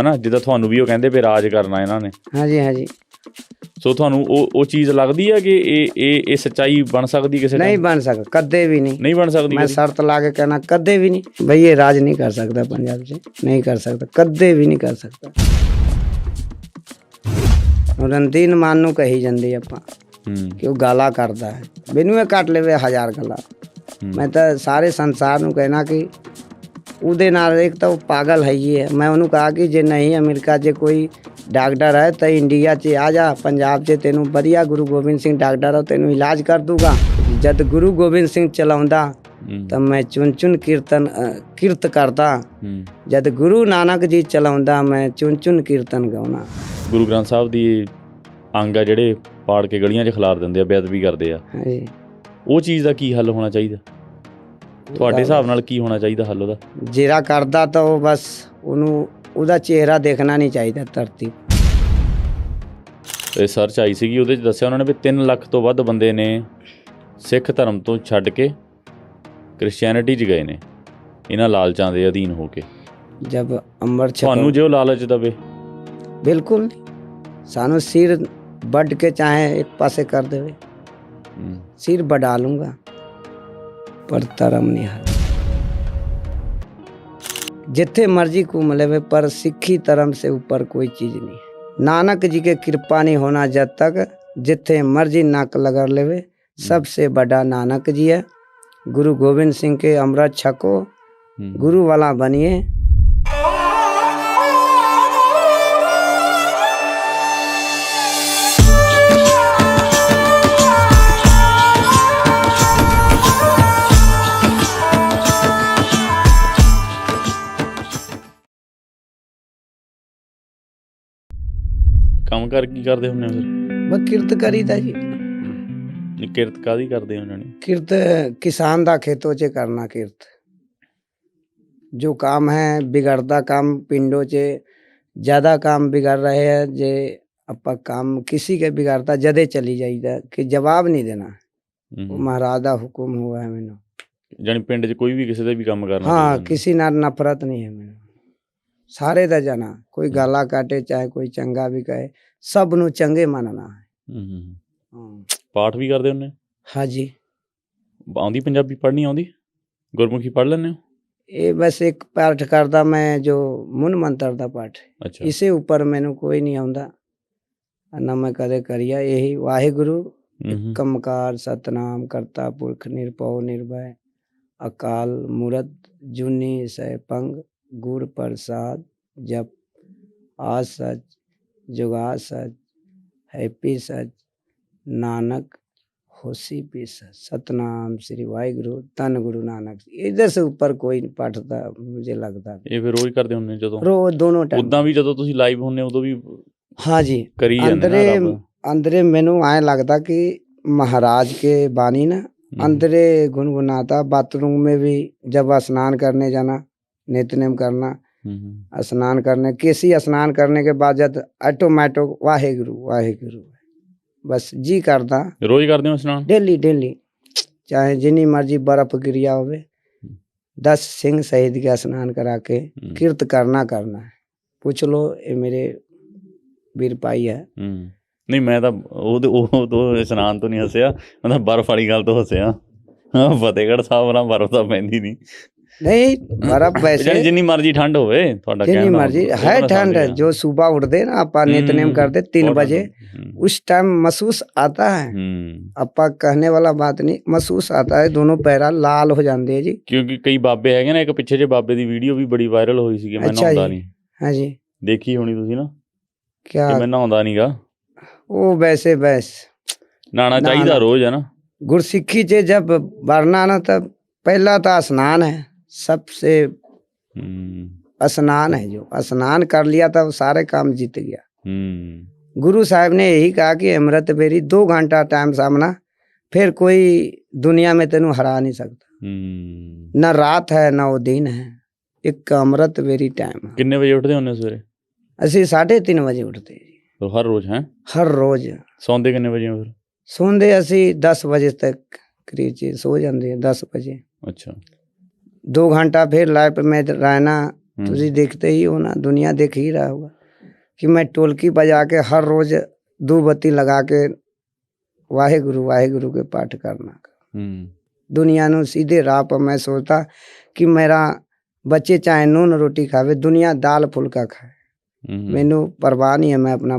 ਹਨਾ ਜਿੱਦਾਂ ਤੁਹਾਨੂੰ ਵੀ ਉਹ ਕਹਿੰਦੇ ਵੀ ਰਾਜ ਕਰਨਾ ਇਹਨਾਂ ਨੇ। ਹਾਂਜੀ ਹਾਂਜੀ। ਸੋ ਤੁਹਾਨੂੰ ਉਹ ਉਹ ਚੀਜ਼ ਲੱਗਦੀ ਹੈ ਕਿ ਇਹ ਇਹ ਇਹ ਸੱਚਾਈ ਬਣ ਸਕਦੀ ਕਿਸੇ ਨਹੀਂ? ਬਣ ਸਕਦਾ ਕਦੇ ਵੀ ਨਹੀਂ। ਨਹੀਂ ਬਣ ਸਕਦੀ ਮੈਂ? ਸ਼ਰਤ ਲਾ ਕੇ ਕਹਿਣਾ ਕਦੇ ਵੀ ਨਹੀਂ। ਭਈ ਇਹ ਰਾਜ ਨਹੀਂ ਕਰ ਸਕਦਾ ਪੰਜਾਬ 'ਚ ਨਹੀਂ ਕਰ ਸਕਦਾ ਕਦੇ ਵੀ ਨਹੀਂ ਕਰ ਸਕਦਾ। ਰਣਦੀਨ ਮਾਨ ਨੂੰ ਕਹੀ ਜਾਂਦੀ ਆਪਾਂ ਕਿ ਉਹ ਗਾਲਾਂ ਕਰਦਾ ਹੈ। ਮੈਨੂੰ ਇਹ ਕੱਟ ਲਵੇ ਹਜ਼ਾਰ ਗੱਲਾਂ। ਮੈਂ ਤਾਂ ਸਾਰੇ ਸੰਸਾਰ ਨੂੰ ਕਹਿਣਾ ਕਿ ਉਹਦੇ ਨਾਲ ਇੱਕ ਤਾਂ ਉਹ ਪਾਗਲ ਹੈ ਹੀ। ਹੈ ਮੈਂ ਉਹਨੂੰ ਕਹਾ ਕਿ ਜੇ ਨਹੀਂ ਅਮਰੀਕਾ 'ਚ ਕੋਈ ਡਾਕਟਰ ਹੈ ਤਾਂ ਇੰਡੀਆ 'ਚ ਆ ਜਾ ਪੰਜਾਬ 'ਚ ਤੈਨੂੰ ਵਧੀਆ ਗੁਰੂ ਗੋਬਿੰਦ ਸਿੰਘ ਡਾਕਟਰ ਹੈ ਤੈਨੂੰ ਇਲਾਜ ਕਰ ਦੂਗਾ। ਜਦ ਗੁਰੂ ਗੋਬਿੰਦ ਸਿੰਘ ਚਲਾਉਂਦਾ ਤਾਂ ਮੈਂ ਚੁਣ ਚੁਣ ਕੀਰਤਨ ਕਿਰਤ ਕਰਦਾ। ਜਦ ਗੁਰੂ ਨਾਨਕ ਜੀ ਚਲਾਉਂਦਾ ਮੈਂ ਚੁਣ ਚੁਣ ਕੀਰਤਨ ਗਾਉਣਾ ਗੁਰੂ ਗ੍ਰੰਥ ਸਾਹਿਬ ਦੀ ਅੰਗ ਆ ਜਿਹੜੇ ਪਾੜ ਕੇ ਗਲੀਆਂ 'ਚ ਖਿਲਾਰ ਦਿੰਦੇ ਆ ਬੇਅਦਬੀ ਕਰਦੇ ਆ। ਹਾਂਜੀ। ਉਹ ਚੀਜ਼ ਦਾ ਕੀ ਹੱਲ ਹੋਣਾ ਚਾਹੀਦਾ? ਤੁਹਾਡੇ ਹਿਸਾਬ ਨਾਲ ਕੀ ਹੋਣਾ ਚਾਹੀਦਾ ਹੱਲ ਉਹਦਾ? ਜੇਰਾ ਕਰਦਾ ਤਾਂ ਉਹ ਬਸ ਉਹਨੂੰ ਉਹਦਾ ਚਿਹਰਾ ਦੇਖਣਾ ਨਹੀਂ ਚਾਹੀਦਾ ਧਰਤੀ ਇਹ ਸਰਚ ਆਈ ਸੀਗੀ ਉਹਦੇ ਚ ਦੱਸਿਆ ਉਹਨਾਂ ਨੇ ਵੀ 3 ਲੱਖ ਤੋਂ ਵੱਧ ਬੰਦੇ ਨੇ ਸਿੱਖ ਧਰਮ ਤੋਂ ਛੱਡ ਕੇ ਕ੍ਰਿਸਚੀਅਨਿਟੀ 'ਚ ਗਏ ਨੇ। ਇਹਨਾਂ ਲਾਲਚਾਂ ਦੇ ਅਧੀਨ ਹੋ ਕੇ। ਜਦ ਅੰਮ੍ਰਿਤ ਛਕੋ। ਤੁਹਾਨੂੰ ਜੋ ਲਾਲਚ ਦਵੇ। ਬਿਲਕੁਲ ਨਹੀਂ। ਸਾਨੂੰ ਸਿਰ ਵੱਢ ਕੇ ਚਾਹੇ ਇੱਕ ਪਾਸੇ ਕਰ ਦੇਵੇ। ਸਿਰ ਵਡਾ ਲੂੰਗਾ। ਪਰ ਧਰਮ ਨਹੀਂ ਹੈ। ਜਿੱਥੇ ਮਰਜ਼ੀ ਘੁੰਮ ਲਵੇ ਪਰ ਸਿੱਖੀ ਧਰਮ ਸੇ ਉੱਪਰ ਕੋਈ ਚੀਜ਼ ਨਹੀਂ। ਹੈ ਨਾਨਕ ਜੀ ਕੇ ਕਿਰਪਾ ਨਹੀਂ ਹੋਣਾ ਜਦ ਤੱਕ ਜਿੱਥੇ ਮਰਜ਼ੀ ਨੱਕ ਲਗਾ ਲੇਵੇ ਸਭ ਸੇ ਵੱਡਾ ਨਾਨਕ ਜੀ ਹੈ। ਗੁਰੂ ਗੋਬਿੰਦ ਸਿੰਘ ਕੇ ਅਮਰਤ ਛਕੋ ਗੁਰੂ ਵਾਲਾ बनिए ਕੰਮ ਕਰ ਕੀ ਕਰਦੇ ਹੁੰਦੇ ਹੋ ਫਿਰ बस किरत करीदा जी ਨਹੀਂ, ਕਿਰਤ ਕਾਦੀ ਕਰਦੇ ਉਹਨਾਂ ਨੇ किरत किसान दा खेतों च करना किरत जो काम है बिगड़ता काम पिंडों च ज्यादा काम बिगड़ रहे हैं जे ਆਪਾਂ ਕੰਮ ਕਿਸੇ ਕੇ ਬਿਗੜਦਾ ਜਦੇ ਚਲੀ ਜਾਈਦਾ ਕਿ ਜਵਾਬ ਨਹੀਂ ਦੇਣਾ ਹੂੰ, ਉਹ ਹੂੰ। ਮਹਾਰਾਜ ਦਾ ਹੁਕਮ ਹੋਇਆ ਹੈ ਮੈਨੂੰ ਜਾਣੀ ਪਿੰਡ 'ਚ ਕੋਈ ਵੀ ਕਿਸੇ ਦਾ ਵੀ ਕੰਮ ਕਰਨਾ ਹਾਂ ਚਾਹੀਦਾ ਕਿਸੇ ਨਾਲ ਨਫ਼ਰਤ ਨਹੀਂ ਹੈ ਮੈਨੂੰ ਸਾਰੇ ਦਾ ਜਾਣਾ ਕੋਈ ਗਾਲਾਂ ਕਾਟੇ ਚਾਹੇ ਕੋਈ ਚੰਗਾ ਵੀ ਕਹੇ ਸਭ ਨੂੰ ਚੰਗੇ ਮੰਨਣਾ। ਹੈ। ਪਾਠ ਵੀ ਕਰਦੇ ਹੁੰਦੇ ਹਾਂਜੀ। ਆਉਂਦੀ ਪੰਜਾਬੀ ਪੜ੍ਹਨੀ ਆਉਂਦੀ? ਗੁਰਮੁਖੀ ਪੜ੍ਹ ਲੈਂਦੇ ਹੋ? ਇਹ ਬਸ ਇੱਕ ਪਾਠ ਕਰਦਾ ਮੈਂ ਜੋ ਮੂਲ ਮੰਤਰ ਦਾ ਪਾਠ। ਇਸੇ ਉੱਪਰ ਮੈਨੂੰ ਕੋਈ ਨਹੀਂ ਆਉਂਦਾ। ਨਾ ਮੈਂ ਕਦੇ ਕਰਿਆ ਇਹੀ ਵਾਹਿਗੁਰੂ। ਕੰਮਕਾਰ ਸਤਨਾਮ ਕਰਤਾ ਪੁਰਖ ਨਿਰਭਉ ਨਿਰਭੈ ਅਕਾਲ ਮੂਰਤ ਜੁਨੀ ਸੈ ਪੰਗ ਗੁਰ ਪ੍ਰਸਾਦ ਜਪ ਆਦ ਸਚ ਜੁਗਾ ਸਚ ਹੈਪੀ ਸਚ नानक होसी भी सच सतनाम श्री वाहिगुरु तन गुरु नानक इधर से ऊपर कोई नहीं पढ़ता मुझे लगता ਇਹ ਫਿਰ ਰੋਜ਼ ਕਰਦੇ ਹੁੰਦੇ ਜਦੋਂ रोज दोनों टाइम ਉਦਾਂ ਵੀ ਜਦੋਂ ਤੁਸੀਂ ਲਾਈਵ ਹੁੰਦੇ ਹੋ ਉਦੋਂ ਵੀ हाँ जी ਕਰੀ ਜਾਂਦੇ अंदरे ਨਾ ਰੱਬ अंदरे मैनू आए लगता कि महाराज के बानी ना हम्म, अंदरे गुनगुनाता बाथरूम में भी जब स्नान करने जाना नित्यनेम करना ਹੂੰ, ਹੂੰ। स्नान करने किसी स्नान करने के बाद जब ऑटोमेटो वाहेगुरु वाहेगुरु बस जी करता ਰੋਜ਼ ਕਰਦੇ ਹੋ ਇਸ਼ਨਾਨ डेली डेली चाहे जितनी मर्जी बर्फ गिरिया होवे दस सिंह शहीद का स्नान करा के हम्म, किरत करना करना है पूछ लो ये मेरे वीर भाई है ਹੂੰ। ਨਹੀਂ ਮੈਂ ਤਾਂ ਉਹ ਉਹ ਤੋਂ ਇਸ਼ਨਾਨ ਤੋਂ ਨਹੀਂ ਹੱਸਿਆ ਮੈਂ ਤਾਂ ਬਰਫ਼ ਵਾਲੀ ਗੱਲ ਤੋਂ ਹੱਸਿਆ ਹਾਂ ਫਤਿਹਗੜ੍ਹ ਸਾਹਿਬ ਨਾਲ ਬਰਫ਼ ਤਾਂ ਪੈਂਦੀ ਨਹੀਂ नहीं बर्फ ਜਾਣੀ वैसे ਜਿੰਨੀ ਮਰਜ਼ੀ ਠੰਡ ਹੋਵੇ ਤੁਹਾਡਾ जितनी ਕਹਿਣ ਦਾ मर्जी ਮਤਲਬ, है ਉਹ ਤਾਂ ठंड है समझ जो सुबह उठते ना अपा नित्यनेम हम्म, करते तीन बहुत बजे हम्म, उस टाइम महसूस आता है हम्म। अपा कहने वाला बात नहीं महसूस आता है दोनों पैरा लाल हो जाते हैं जी ਕਿਉਂਕਿ ਕਈ ਬਾਬੇ ਹੈਗੇ ਨੇ ਇੱਕ ਪਿੱਛੇ ਜੇ ਬਾਬੇ ਦੀ ਵੀਡੀਓ ਵੀ ਬੜੀ ਵਾਇਰਲ ਹੋਈ ਸੀਗੀ ਮੈਂ ਅੱਛਾ ਨਹਾਉਂਦਾ ਜੀ। ਨਹੀਂ हाँ जी ਦੇਖੀ ਹੋਣੀ ਤੁਸੀਂ ਨਾ क्या ਕਿ ਮੈਂ ਨਹਾਉਂਦਾ ਨਹੀਂਗਾ वो वैसे वैस ਨਹਾਣਾ ਨਾ, ਚਾਹੀਦਾ ਨਾ। ਰੋਜ਼ ਹੈ ਨਾ गुरसिक्खी से जब वरना ना तब पहला तो स्नान है सबसे ਹੂੰ स्नान है जो स्नान कर लिया तब सारे काम जीत गया ਹੂੰ गुरु साहब ने यही कहा कि अमृत बेरी दो घंटा टाइम सामना फिर कोई दुनिया में तेन हरा नहीं सकता ਹੂੰ न रात है न वो दिन है एक अमृत बेरी टाइम है ਕਿੰਨੇ ਵਜੇ ਉੱਠਦੇ ਹੁੰਦੇ ਹੋ ਸਵੇਰੇ ਅਸੀਂ 3:30 ਵਜੇ ਉੱਠਦੇ ਜੀ ਉਹ ਹਰ ਰੋਜ਼ ਹੈ ਹਰ ਰੋਜ਼ ਸੌਂਦੇ ਕਿੰਨੇ ਵਜੇ ਹੋ ਫਿਰ ਸੌਂਦੇ ਅਸੀਂ 10 ਵਜੇ ਤੱਕ ਕਰੀਬ ਜੀ ਸੋ ਜਾਂਦੇ 10 ਵਜੇ ਅੱਛਾ दो ਘੰਟਾ ਫਿਰ लाइफ ਮੈਂ ਰਹਿਣਾ ਤੁਸੀਂ ਦੇਖਦੇ ਹੀ हो ना दुनिया देख ही रहा होगा कि मैं टोलकी बजा के हर रोज दो बत्ती लगा के ਵਾਹਿ ਵਾਹਿਗੁਰੂ ਕੇ ਪਾਠ ਕਰਨਾ ਹੂੰ ਦੁਨੀਆ ਨੂੰ ਸਿੱਧੇ ਰਾਹ ਪਰ ਮੈਂ ਸੋਚਦਾ ਕਿ ਮੇਰਾ ਬੱਚੇ ਚਾਹੇ ਨੂੰ ਰੋਟੀ ਖਾਵੇ ਦੁਨੀਆ ਦਾਲ ਫੁਲਕਾ ਖਾਏ ਮੈਨੂੰ ਪਰਵਾਹ ਨਹੀਂ ਹੈ ਮੈਂ ਆਪਣਾ